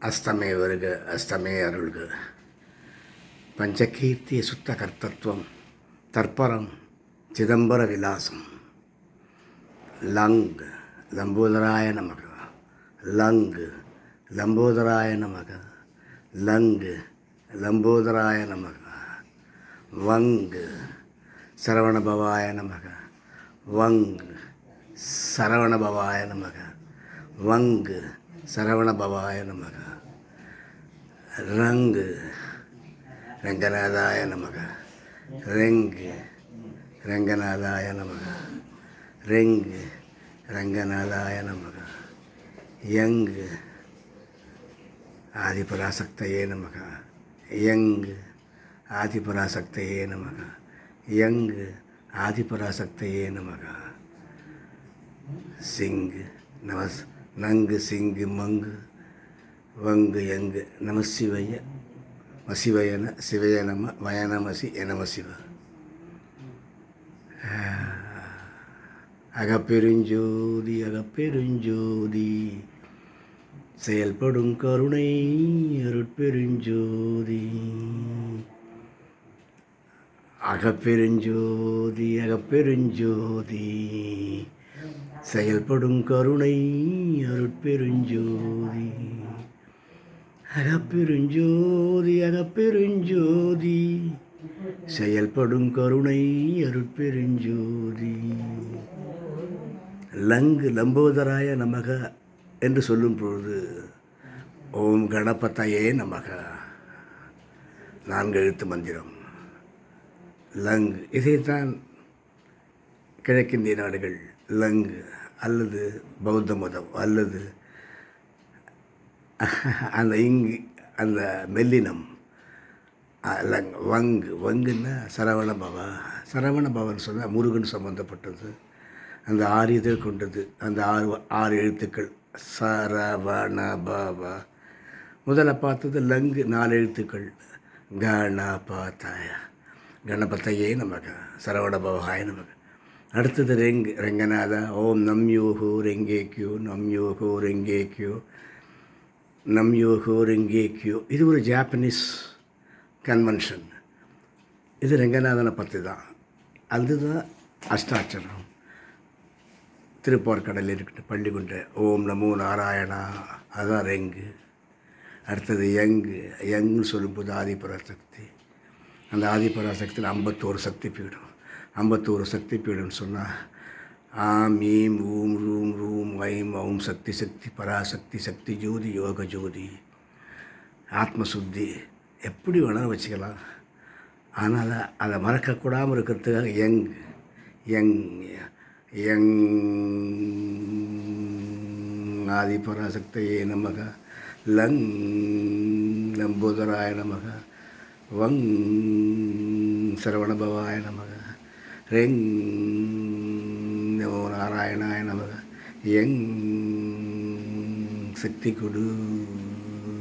அஸ்தமே வருக அஸ்தமே அருள்க. பஞ்சகீர்த்திய சுத்த கர்த்தத்துவம் தற்பரம் சிதம்பர விலாசம். லங் லம்போதராய நமக. லங் லம்போதராய நமக. லங் லம்போதராய நமக. வங் சரவணபவாய நமக. வங் சரவணபவாய நமக. சரவண பவாய நமக. ரங்கு ரங்கநாதாய நமக. ரெங்கு ரங்கநாதாய நமக. ரெங்கு ரங்கநாதாய நமக. யங்கு ஆதிபராசக்தையே நமக. யங்கு ஆதிபராசக்தையே நமக. யங்கு ஆதிபராசக்தையே நமக. சிங்கு நமஸ் நங்கு சிங்கு மங்கு வங்கு எங்கு நம சிவைய மசிவயன சிவய நம வயனமசி எனம சிவ. அகப்பெருஞ்சோதி அகப்பெருஞ்சோதி செயல்படும் கருணை அருட்பெருஞ்சோதி. அகப்பெருஞ்சோதி அகப்பெருஞ்சோதி. செயல்படும் கருணை அருட்பெருஞ்சோதி. அகப்பெருஞ்சோதி அகப்பெருஞ்சோதி. செயல்படும் கருணை அருட்பெருஞ்சோதி. லங்கு லம்போதராய நமக என்று சொல்லும் பொழுது ஓம் கணபதையே நமக. நான்கு எழுத்து மந்திரம். லங் இதைத்தான் கிழக்கிந்திய நாடுகள் லங்கு அல்லது பௌத்த மதம் அல்லது அந்த இங்கு அந்த மெல்லினம் லங் வங்கு. வங்குன்னா சரவண பவா. சரவண பவன் சொன்னால் முருகன் சம்மந்தப்பட்டது அந்த ஆறு இதழ் கொண்டது. அந்த ஆறு ஆறு எழுத்துக்கள். சரவண பவா. முதல்ல பார்த்தது லங்கு நாலு எழுத்துக்கள். கணபதாய கணபத்தையே நமக்கு சரவண பவகாய நமக்கு அடுத்தது ரெங் ரெங்கநாதா. ஓம் நம் யோகோ ரெங்கே ரெங்கேக்கியோ நம் யோகோ ரெங்கே ரெங்கேக்கியோ நம் யோகோ ரெங்கே கியோ. இது ஒரு ஜாப்பனீஸ் கன்வென்ஷன் இது ரெங்கநாதனை பற்றி தான். அதுதான் அஷ்டாட்சரம் திருப்பார்கடலில் இருக்கிற பள்ளிக்குண்ட ஓம் நமோ நாராயணா. அதுதான் ரெங்கு அடுத்தது யங்கு யங்னு சொல்லும்போது ஆதிபராசக்தி. அந்த ஆதிபராசக்தியில் ஐம்பத்தோரு சக்தி பீடம். ஐம்பத்தோரு சக்தி பீடம்னு சொன்னால் ஆம் ஈம் ஊம் ரூம் ரூம் ஐம் ஓம் சக்தி சக்தி பராசக்தி சக்தி ஜோதி யோக ஜோதி. ஆத்மசுத்தி எப்படி வேணாலும் வச்சுக்கலாம். ஆனால் அதை மறக்கக்கூடாமல் இருக்கிறதுக்காக யங் யங் யங் ஆதிபராசக்தியே நமக லங் லம்போதராய நமக வங் சரவணபவாய நமக. ரெங் நமோ நாராயணாய நமக. எங் சக்தி கொடு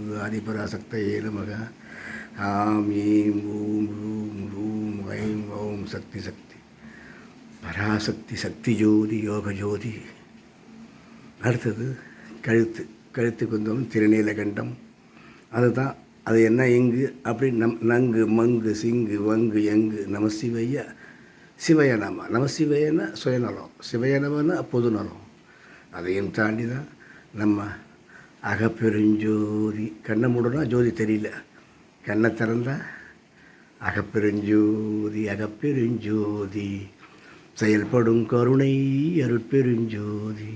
ஆதிபராசக்த நமக. ஆம் ஏம் ஓம் ரூம் ரூம் ஐம் ஓம் சக்தி சக்தி. பராசக்தி சக்தி ஜோதி யோக ஜோதி. அடுத்தது கழுத்து. கழுத்துக்கு வந்தோம் திருநீலகண்டம் அதுதான் அது என்ன எங்கு? அப்படி நம் நங்கு மங்கு சிங்கு வங்கு எங்கு? நமசிவையா சிவைய சிவய நம. நம சிவையன சுயநலம் சிவயனமன பொதுநலம் அதையும் தாண்டி தான் நம்ம அகப்பெருஞ்சோதி. கண்ணை மூடனா ஜோதி தெரியல. கண்ணை திறந்தா அகப்பெருஞ்சோதி அகப்பெருஞ்சோதி. செயல்படும் கருணை அருட்பெருஞ்சோதி.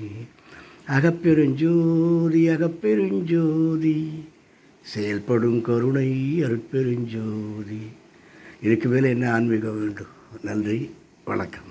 அகப்பெருஞ்சோதி அகப்பெருஞ்சோதி. செயல்படும் கருணை அருட்பெருஞ்சோதி. இதுக்கு மேலே என்ன ஆன்மீகம் வேண்டும்? நன்றி வணக்கம்.